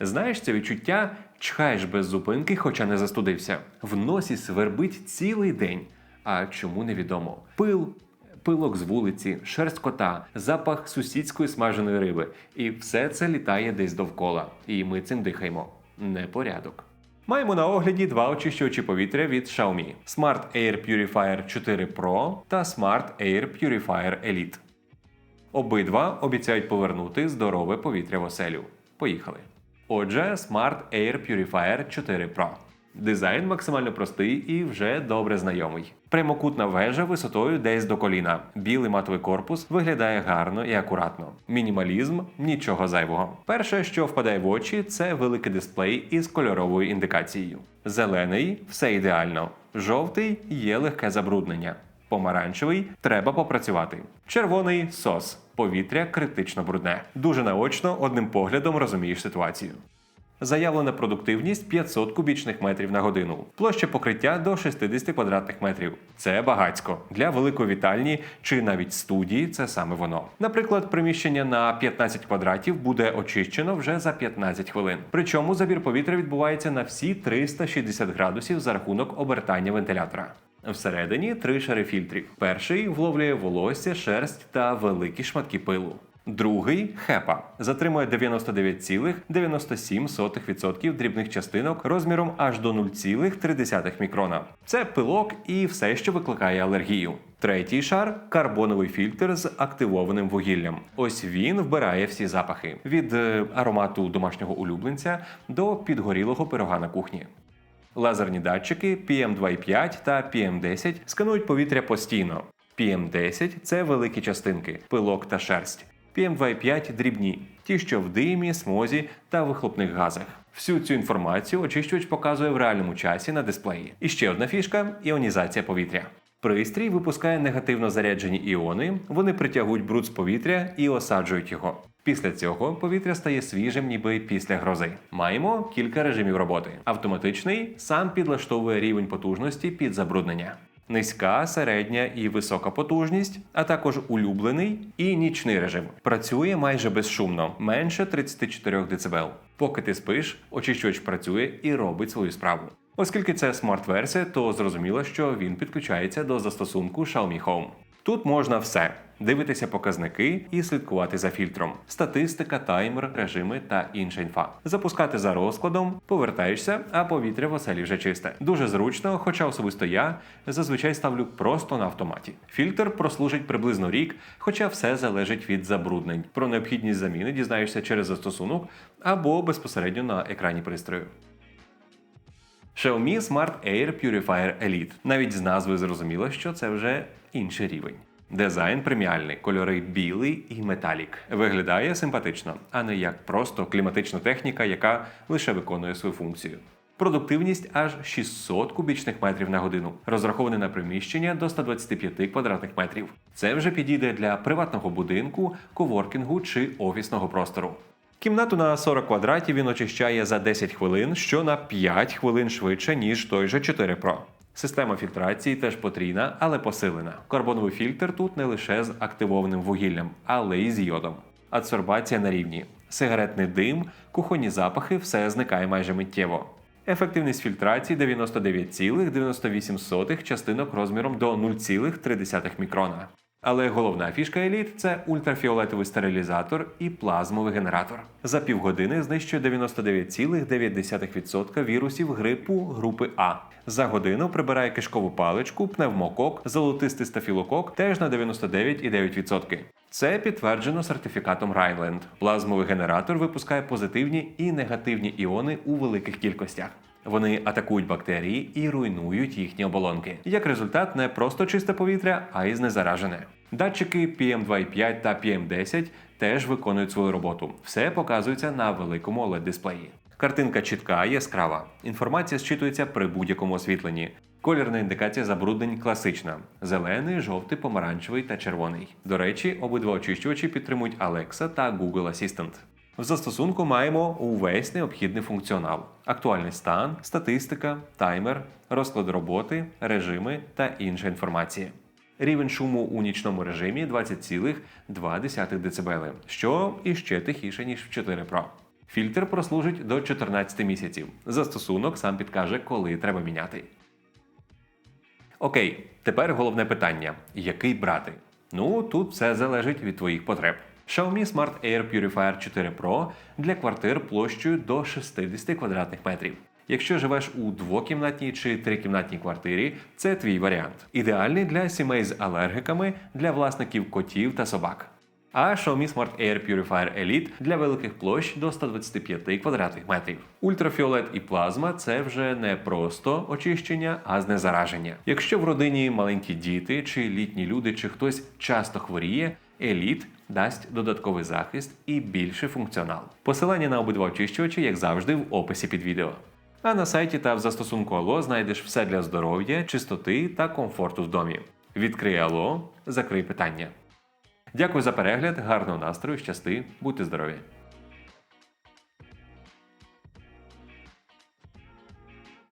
Знаєш це відчуття, чхаєш без зупинки, хоча не застудився. В носі свербить цілий день. А чому невідомо? Пил, пилок з вулиці, шерсть кота, запах сусідської смаженої риби. І все це літає десь довкола. І ми цим дихаємо. Непорядок. Маємо на огляді два очищувачі повітря від Xiaomi: Smart Air Purifier 4 Pro та Smart Air Purifier Elite. Обидва обіцяють повернути здорове повітря в оселю. Поїхали. Отже, Smart Air Purifier 4 Pro. Дизайн максимально простий і вже добре знайомий. Прямокутна вежа висотою десь до коліна. Білий матовий корпус виглядає гарно і акуратно. Мінімалізм нічого зайвого. Перше, що впадає в очі, це великий дисплей із кольоровою індикацією. Зелений все ідеально. Жовтий є легке забруднення. Помаранчевий треба попрацювати. Червоний сос. Повітря критично брудне. Дуже наочно одним поглядом розумієш ситуацію. Заявлена продуктивність 500 кубічних метрів на годину. Площа покриття до 60 квадратних метрів. Це багацько. Для великої вітальні чи навіть студії це саме воно. Наприклад, приміщення на 15 квадратів буде очищено вже за 15 хвилин. Причому забір повітря відбувається на всі 360 градусів за рахунок обертання вентилятора. Всередині три шари фільтрів. Перший вловлює волосся, шерсть та великі шматки пилу. Другий хепа затримує 99,97% дрібних частинок розміром аж до 0,3 мікрона. Це пилок і все, що викликає алергію. Третій шар карбоновий фільтр з активованим вугіллям. Ось він вбирає всі запахи від е, аромату домашнього улюбленця до підгорілого пирога на кухні. Лазерні датчики PM2,5 та PM10 сканують повітря постійно. PM10 – це великі частинки, пилок та шерсть. PM2,5 – дрібні, ті, що в димі, смозі та вихлопних газах. Всю цю інформацію очищувач показує в реальному часі на дисплеї. І ще одна фішка іонізація повітря. Пристрій випускає негативно заряджені іони, вони притягують бруд з повітря і осаджують його. Після цього повітря стає свіжим, ніби після грози. Маємо кілька режимів роботи. Автоматичний сам підлаштовує рівень потужності під забруднення. Низька, середня і висока потужність, а також улюблений і нічний режим. Працює майже безшумно, менше 34 дБ. Поки ти спиш, очищувач працює і робить свою справу. Оскільки це смарт-версія, то зрозуміло, що він підключається до застосунку Xiaomi Home. Тут можна все: дивитися показники і слідкувати за фільтром, статистика, таймер, режими та інша інфа. Запускати за розкладом, повертаєшся, а повітря в оселі вже чисте. Дуже зручно, хоча особисто я зазвичай ставлю просто на автоматі. Фільтр прослужить приблизно рік, хоча все залежить від забруднень. Про необхідність заміни дізнаєшся через застосунок або безпосередньо на екрані пристрою. Xiaomi Smart Air Purifier Elite. Навіть з назви зрозуміло, що це вже інший рівень. Дизайн преміальний, кольори білий і металік. Виглядає симпатично, а не як просто кліматична техніка, яка лише виконує свою функцію. Продуктивність аж 600 кубічних метрів на годину, розраховане на приміщення до 125 квадратних метрів. Це вже підійде для приватного будинку, коворкінгу чи офісного простору. Кімнату на 40 квадратів він очищає за 10 хвилин, що на 5 хвилин швидше, ніж той же 4 Pro. Система фільтрації теж потрійна, але посилена. Карбоновий фільтр тут не лише з активованим вугіллям, але й з йодом. Адсорбація на рівні. Сигаретний дим, кухонні запахи все зникає майже миттєво. Ефективність фільтрації 99,98 частинок розміром до 0,3 мікрона. Але головна фішка еліт це ультрафіолетовий стерилізатор і плазмовий генератор. За півгодини знищує 99,9% вірусів грипу групи А. За годину прибирає кишкову паличку, пневмокок, золотистий стафілокок теж на 99,9%. Це підтверджено сертифікатом Rhineland. Плазмовий генератор випускає позитивні і негативні іони у великих кількостях. Вони атакують бактерії і руйнують їхні оболонки. Як результат, не просто чисте повітря, а й знезаражене. Датчики PM2,5 та PM10 теж виконують свою роботу. Все показується на великому oled дисплеї. Картинка чітка, яскрава. Інформація зчитується при будь-якому освітленні. Колірна індикація забруднень класична: зелений, жовтий, помаранчевий та червоний. До речі, обидва очищувачі підтримують Alexa та Google Assistant. В застосунку маємо увесь необхідний функціонал: актуальний стан, статистика, таймер, розклад роботи, режими та інша інформація. Рівень шуму у нічному режимі 20,2 дБ, що іще тихіше, ніж в 4 Pro. Фільтр прослужить до 14 місяців. Застосунок сам підкаже, коли треба міняти. Окей, тепер головне питання: який брати? Ну, тут все залежить від твоїх потреб. Xiaomi Smart Air Purifier 4 Pro для квартир площею до 60 квадратних метрів. Якщо живеш у двокімнатній чи трикімнатній квартирі, це твій варіант. Ідеальний для сімей з алергіками, для власників котів та собак. А Xiaomi Smart Air Purifier Elite для великих площ до 125 квадратних метрів. Ультрафіолет і плазма це вже не просто очищення, а знезараження. Якщо в родині маленькі діти, чи літні люди, чи хтось часто хворіє, Еліт дасть додатковий захист і більший функціонал. Посилання на обидва очищувачі, як завжди, в описі під відео. А на сайті та в застосунку Ало знайдеш все для здоров'я, чистоти та комфорту в домі. Відкрий Ало, закрий питання. Дякую за перегляд, гарного настрою, щасти, будьте здорові!